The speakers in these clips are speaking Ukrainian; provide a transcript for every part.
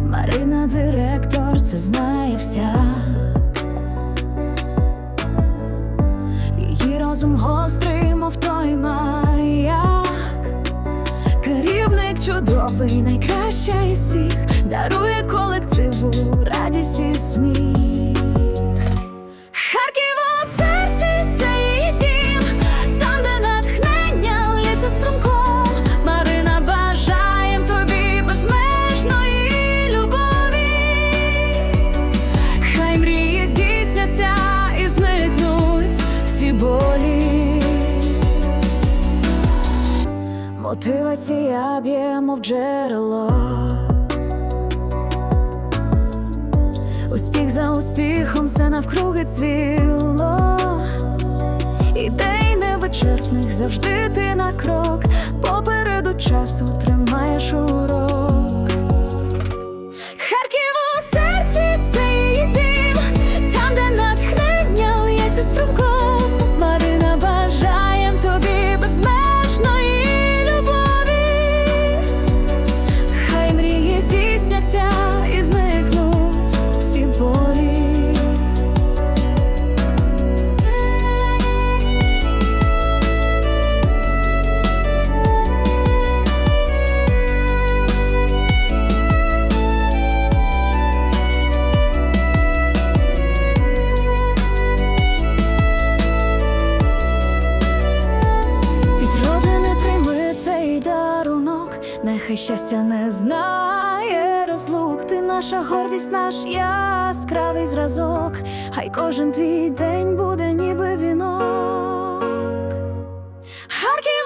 Марина директор, це знає вся. Її розум гострий, мов той маяк. Керівник чудовий, найкраща із всіх, дарує колективу радість Мотивація б'є, мов джерело. Успіх за успіхом все навкруги цвіло. Ідей невичерпних завжди ти на крок. Попереду часу тримаєш урок. Нехай щастя не знає розлук. Ти наша гордість, наш яскравий зразок. Хай кожен твій день буде ніби вінок. Харків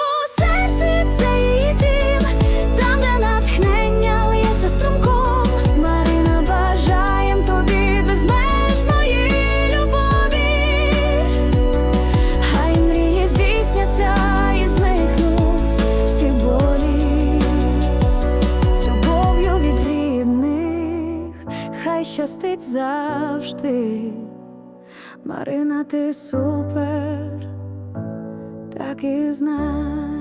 щастить завжди. Марина, ти супер, так і знай.